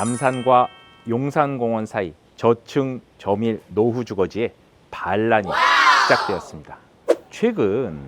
남산과 용산공원 사이 저층 저밀 노후 주거지에 반란이 시작되었습니다. 최근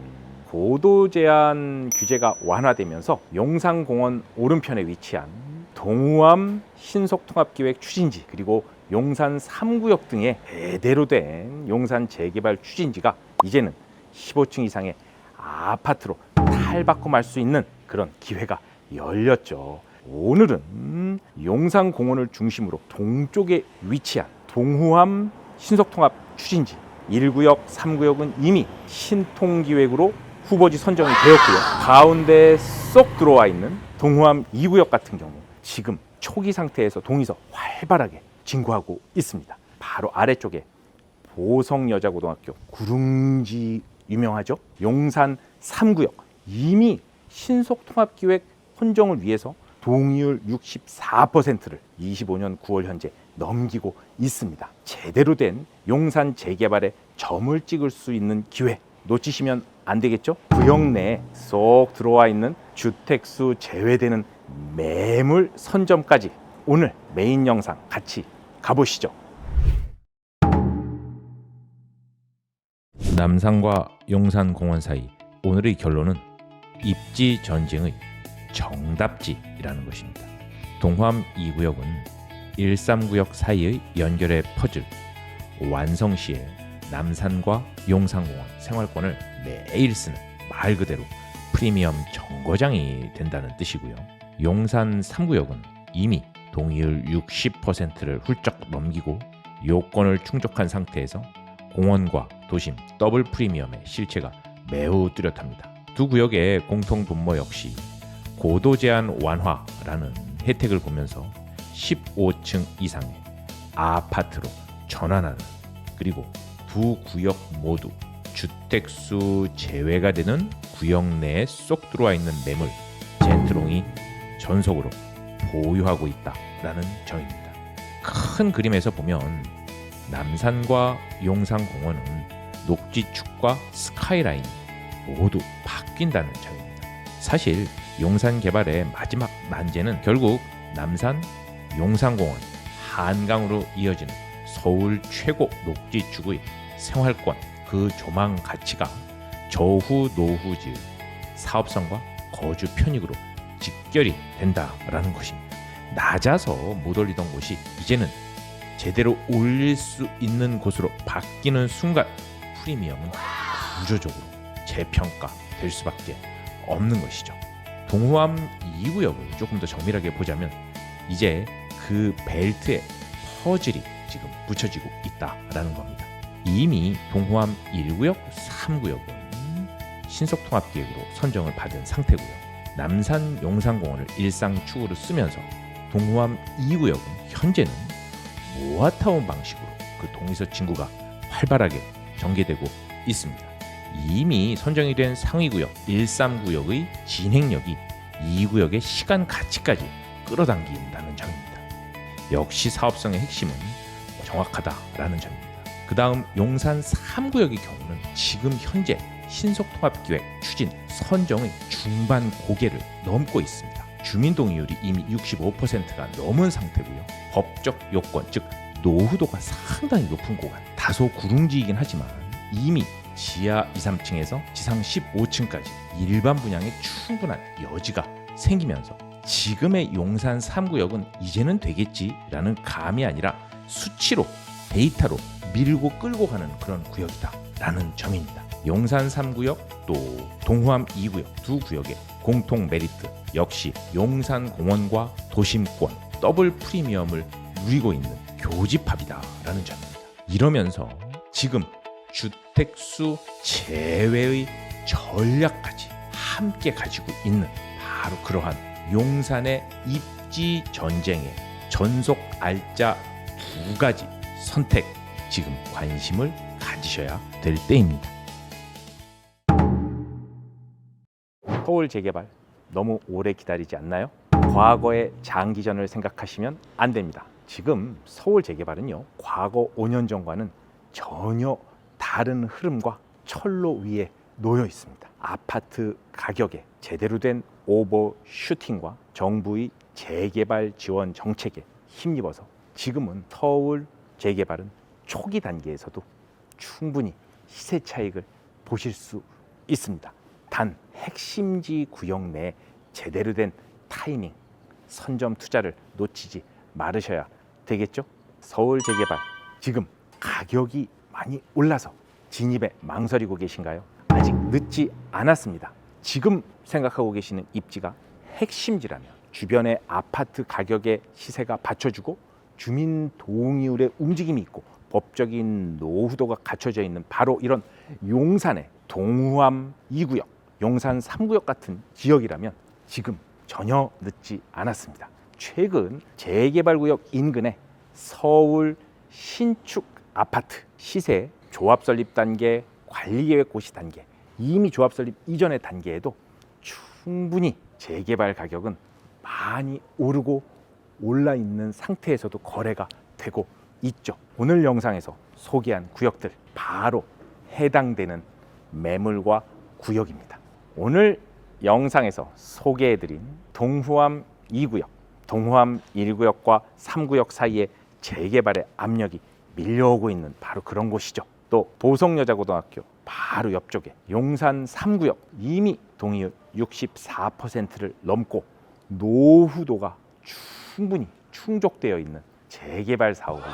고도 제한 규제가 완화되면서 용산공원 오른편에 위치한 동우암 신속통합기획 추진지 그리고 용산 3구역 등의 대대로 된 용산 재개발 추진지가 이제는 15층 이상의 아파트로 탈바꿈 할 수 있는 그런 기회가 열렸죠. 오늘은 용산공원을 중심으로 동쪽에 위치한 동후암 신속통합 추진지 1구역, 3구역은 이미 신통기획으로 후보지 선정이 되었고요. 가운데 쏙 들어와 있는 동후암 2구역 같은 경우 지금 초기 상태에서 동의서 활발하게 진구하고 있습니다. 바로 아래쪽에 보성여자고등학교 구릉지 유명하죠. 용산 3구역 이미 신속통합기획 혼정을 위해서 동의율 64%를 25년 9월 현재 넘기고 있습니다. 제대로 된 용산 재개발에 점을 찍을 수 있는 기회 놓치시면 안 되겠죠? 구역 내에 쏙 들어와 있는 주택수 제외되는 매물 선점까지 오늘 메인 영상 같이 가보시죠. 남산과 용산공원 사이 오늘의 결론은 입지 전쟁의 정답지라는 것입니다. 동호암 2구역은 139역 사이의 연결의 퍼즐 완성 시에 남산과 용산공원 생활권을 매일 쓰는 말 그대로 프리미엄 정거장이 된다는 뜻이고요. 용산 3구역은 이미 동의율 60%를 훌쩍 넘기고 요건을 충족한 상태에서 공원과 도심 더블 프리미엄의 실체가 매우 뚜렷합니다. 두 구역의 공통 분모 역시 고도 제한 완화라는 혜택을 보면서 15층 이상의 아파트로 전환하는 그리고 두 구역 모두 주택수 제외가 되는 구역 내에 쏙 들어와 있는 매물 젠트롱이 전속으로 보유하고 있다라는 점입니다. 큰 그림에서 보면 남산과 용산공원은 녹지축과 스카이라인이 모두 바뀐다는 점입니다. 사실 용산 개발의 마지막 난제는 결국 남산, 용산공원, 한강으로 이어지는 서울 최고 녹지축의 생활권 그 조망 가치가 저후 노후지의 사업성과 거주 편익으로 직결이 된다라는 것입니다. 낮아서 못 올리던 곳이 이제는 제대로 올릴 수 있는 곳으로 바뀌는 순간 프리미엄은 구조적으로 재평가 될 수밖에 없는 것이죠. 동호암 2구역을 조금 더 정밀하게 보자면 이제 그 벨트에 퍼즐이 지금 붙여지고 있다라는 겁니다. 이미 동호암 1구역, 3구역은 신속통합기획으로 선정을 받은 상태고요. 남산 용산공원을 일상축으로 쓰면서 동호암 2구역은 현재는 모아타운 방식으로 그 동의서 진구가 활발하게 전개되고 있습니다. 이미 선정이 된 상위구역 1, 3구역의 진행력이 2구역의 시간 가치까지 끌어당긴다는 점입니다. 역시 사업성의 핵심은 정확하다라는 점입니다. 그 다음 용산 3구역의 경우는 지금 현재 신속통합기획 추진 선정의 중반 고개를 넘고 있습니다. 주민 동의율이 이미 65%가 넘은 상태고요. 법적 요건 즉 노후도가 상당히 높은 구간 다소 구릉지이긴 하지만 이미 지하 2, 3층에서 지상 15층까지 일반 분양에 충분한 여지가 생기면서 지금의 용산 3구역은 이제는 되겠지라는 감이 아니라 수치로 데이터로 밀고 끌고 가는 그런 구역이다라는 점입니다. 용산 3구역 또 동호암 2구역 두 구역의 공통 메리트 역시 용산 공원과 도심권 더블 프리미엄을 누리고 있는 교집합이다라는 점입니다. 이러면서 지금 주택수 제외의 전략까지 함께 가지고 있는 바로 그러한 용산의 입지 전쟁의 전속 알짜 두 가지 선택 지금 관심을 가지셔야 될 때입니다. 서울 재개발 너무 오래 기다리지 않나요? 과거의 장기전을 생각하시면 안 됩니다. 지금 서울 재개발은요, 과거 5년 전과는 전혀 다른 흐름과 철로 위에 놓여 있습니다. 아파트 가격에 제대로 된 오버 슈팅과 정부의 재개발 지원 정책에 힘입어서 지금은 서울 재개발은 초기 단계에서도 충분히 시세 차익을 보실 수 있습니다. 단 핵심지 구역 내 제대로 된 타이밍, 선점 투자를 놓치지 말으셔야 되겠죠? 서울 재개발 지금 가격이 많이 올라서 진입에 망설이고 계신가요? 아직 늦지 않았습니다. 지금 생각하고 계시는 입지가 핵심지라면 주변의 아파트 가격의 시세가 받쳐주고 주민 동의율의 움직임이 있고 법적인 노후도가 갖춰져 있는 바로 이런 용산의 동후암 2구역, 용산 3구역 같은 지역이라면 지금 전혀 늦지 않았습니다. 최근 재개발구역 인근에 서울 신축 아파트 시세 조합 설립 단계, 관리 계획 고시 단계, 이미 조합 설립 이전의 단계에도 충분히 재개발 가격은 많이 오르고 올라 있는 상태에서도 거래가 되고 있죠. 오늘 영상에서 소개한 구역들 바로 해당되는 매물과 구역입니다. 오늘 영상에서 소개해드린 동후암 2구역, 동후암 1구역과 3구역 사이에 재개발의 압력이 밀려오고 있는 바로 그런 곳이죠. 또 보성여자고등학교 바로 옆쪽에 용산 3구역 이미 동의율 64%를 넘고 노후도가 충분히 충족되어 있는 재개발 사업의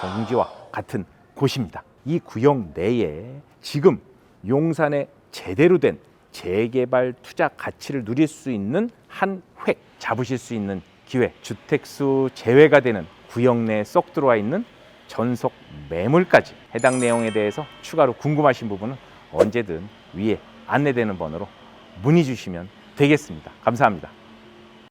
성지와 같은 곳입니다. 이 구역 내에 지금 용산에 제대로 된 재개발 투자 가치를 누릴 수 있는 한 획 잡으실 수 있는 기회 주택수 제외가 되는 구역 내에 쏙 들어와 있는 전속 매물까지 해당 내용에 대해서 추가로 궁금하신 부분은 언제든 위에 안내되는 번호로 문의 주시면 되겠습니다. 감사합니다.